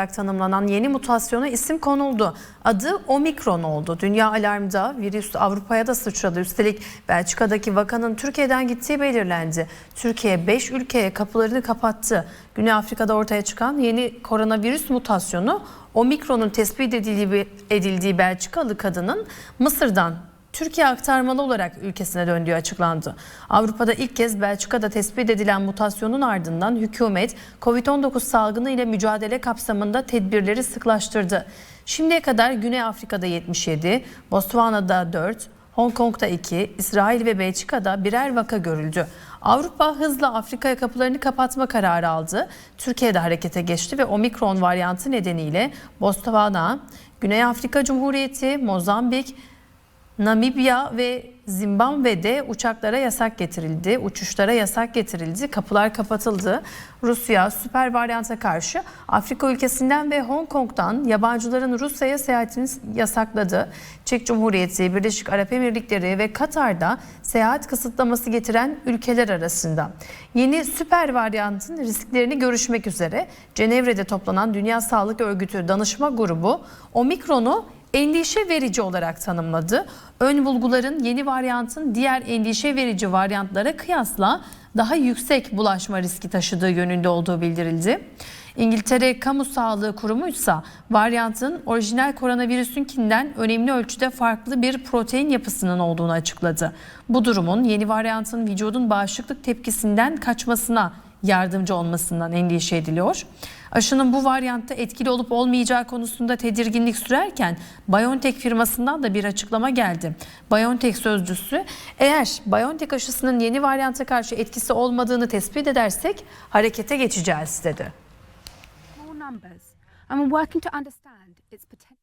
olarak tanımlanan yeni mutasyona isim konuldu. Adı Omikron oldu. Dünya alarmda virüs Avrupa'ya da sıçradı. Üstelik Belçika'daki vakanın Türkiye'den gittiği belirlendi. Türkiye 5 ülkeye kapılarını kapattı. Güney Afrika'da ortaya çıkan yeni koronavirüs mutasyonu Omikron'un tespit edildiği, edildiği Belçikalı kadının Mısır'dan Türkiye aktarmalı olarak ülkesine döndüğü açıklandı. Avrupa'da ilk kez Belçika'da tespit edilen mutasyonun ardından hükümet Covid-19 salgını ile mücadele kapsamında tedbirleri sıklaştırdı. Şimdiye kadar Güney Afrika'da 77, Botswana'da 4, Hong Kong'da 2, İsrail ve Belçika'da birer vaka görüldü. Avrupa hızla Afrika'ya kapılarını kapatma kararı aldı. Türkiye'de harekete geçti ve omikron varyantı nedeniyle Botswana, Güney Afrika Cumhuriyeti, Mozambik, Namibya ve Zimbabwe'de uçaklara yasak getirildi, uçuşlara yasak getirildi, kapılar kapatıldı. Rusya süper varyanta karşı Afrika ülkesinden ve Hong Kong'dan yabancıların Rusya'ya seyahatini yasakladı. Çek Cumhuriyeti, Birleşik Arap Emirlikleri ve Katar'da seyahat kısıtlaması getiren ülkeler arasında. Yeni süper varyantın risklerini görüşmek üzere Cenevre'de toplanan Dünya Sağlık Örgütü danışma grubu Omikron'u endişe verici olarak tanımladı. Ön bulguların yeni varyantın diğer endişe verici varyantlara kıyasla daha yüksek bulaşma riski taşıdığı yönünde olduğu bildirildi. İngiltere Kamu Sağlığı Kurumu ise varyantın orijinal koronavirüsünkinden önemli ölçüde farklı bir protein yapısının olduğunu açıkladı. Bu durumun yeni varyantın vücudun bağışıklık tepkisinden kaçmasına yardımcı olmasından endişe ediliyor. Aşının bu varyantta etkili olup olmayacağı konusunda tedirginlik sürerken BioNTech firmasından da bir açıklama geldi. BioNTech sözcüsü eğer BioNTech aşısının yeni varyanta karşı etkisi olmadığını tespit edersek harekete geçeceğiz dedi. small numbers, we're working to understand its potential.